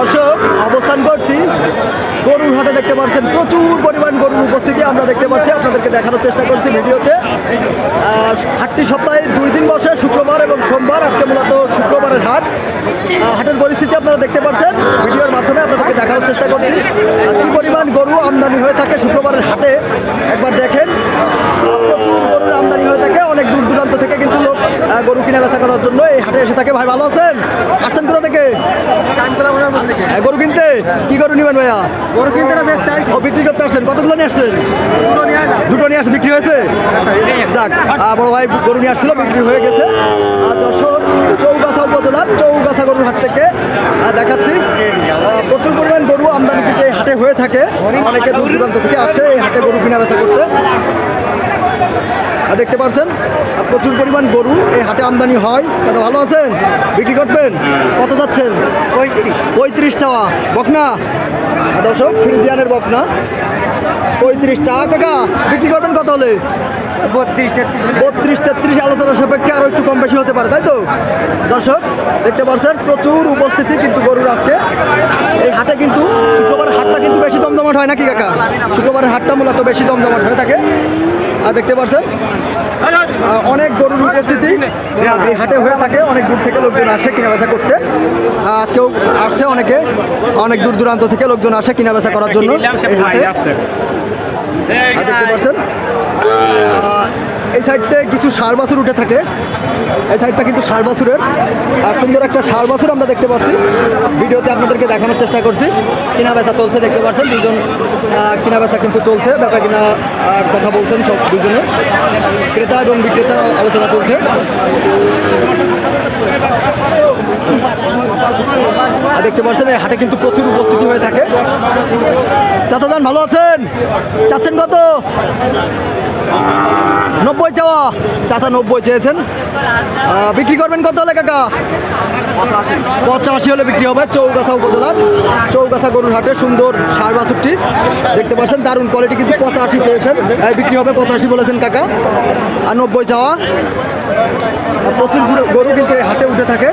দর্শক, অবস্থান করছি। গরুর হাটে দেখতে পাচ্ছেন প্রচুর পরিমাণ গরুর উপস্থিতি আমরা দেখতে পাচ্ছি আপনাদেরকে দেখানোর চেষ্টা করছি ভিডিওতে। হাটটি সপ্তাহে দুই দিন বসে, শুক্রবার এবং সোমবার, আজকে মূলত শুক্রবারের হাট। হাটের পরিস্থিতি আপনারা দেখতে পাচ্ছেন ভিডিওর মাধ্যমে আপনাদেরকে দেখানোর চেষ্টা করছি। কি পরিমাণ গরু আমদানি হয়ে থাকে শুক্রবারের হাটে, একবার দেখেন। প্রচুর গরুর আমদানি হয়ে থাকে, অনেক দূর দূরান্ত থেকে কিন্তু লোক গরু কিনা বেচা করার জন্য এই হাটে এসে থাকে। ভাই, ভালো আছেন? আসছেন কোথা থেকে? গরু কিনতে? কি গরু নিবেন ভাইয়া? গরু কিনতে না ও বিক্রি করতে আসছেন। কতগুলো নিয়ে আসছেন? দুটো নিয়ে আসছে বিক্রি হয়েছে? যাক বড় ভাই গরু নিয়ে আসছিল বিক্রি হয়ে গেছে। আর যশোর চৌগাছা উপজেলার চৌগাছা গরুর হাট থেকে দেখাচ্ছি। প্রচুর পরিমাণ গরু আমদানি কিন্তু এই হাটে হয়ে থাকে। অনেকে দূর দূরান্ত থেকে আসে এই হাটে গরু কিনা বেচা করতে। দেখতে পাচ্ছেন প্রচুর পরিমাণ গরু এই হাটে আমদানি হয়। দাদা ভালো আছেন? বিক্রি করবেন? কত যাচ্ছেন? পঁয়ত্রিশ। পঁয়ত্রিশ চাওয়া। বকনা? দর্শক ফ্রিজিয়ানের বকনা। পঁয়ত্রিশ চা কাকা বিক্রি করবেন কত হলে? বত্রিশ তেত্রিশ বত্রিশ তেত্রিশ আলোচনা সাপেক্ষে আরও একটু কম বেশি হতে পারে তাই তো? দর্শক দেখতে পাচ্ছেন প্রচুর উপস্থিতি কিন্তু গরুর আজকে। এই হাটে কিন্তু শুক্রবার হাটটা কিন্তু বেশি জমজমাট হয় নাকি কাকা? শুক্রবারের হাটটা মূলত বেশি জমজমাট হয়ে থাকে। দেখতে পাচ্ছেন অনেক গরুর উপস্থিতি। এই হাটে হয়ে থাকে অনেক দূর থেকে লোকজন আসে কেনাবেচা করতে। আজকেও আসছে অনেকে অনেক দূর দূরান্ত থেকে লোকজন আসে কেনাবেচা করার জন্য এই হাটে। আর দেখতে পাচ্ছেন এই সাইডটা কিছু ষাড় বাছুর উঠে থাকে। এই সাইডটা কিন্তু ষাড় বাছুরের। আর সুন্দর একটা ষাড় বাছুর আমরা দেখতে পাচ্ছি ভিডিওতে আপনাদেরকে দেখানোর চেষ্টা করছি। কিনা বেচা চলছে দেখতে পাচ্ছেন দুজন কিনা বেচা কিন্তু চলছে। বেচা কিনা আর কথা বলছেন সব দুজনে। ক্রেতা এবং বিক্রেতা আলোচনা চলছে। দেখতে পাচ্ছেন এই হাটে কিন্তু প্রচুর উপস্থিতি হয়ে থাকে। চাচা যান, ভালো আছেন? চাচ্ছেন কত? নব্বই চাওয়া, চাচা নব্বই চেয়েছেন। বিক্রি করবেন কত হলে কাকা? পঁচাশি হলে বিক্রি হবে চৌগাছা উপজেলার। চৌগাছা গরুর হাটে সুন্দর সার বাছুরটি দেখতে পাচ্ছেন, দারুণ কোয়ালিটি কিন্তু পঁচাশি চেয়েছেন। বিক্রি হবে পঁচাশি বলেছেন কাকা। আর নব্বই চাওয়া প্রচুর গরু কিন্তু হাটে উঠে থাকে।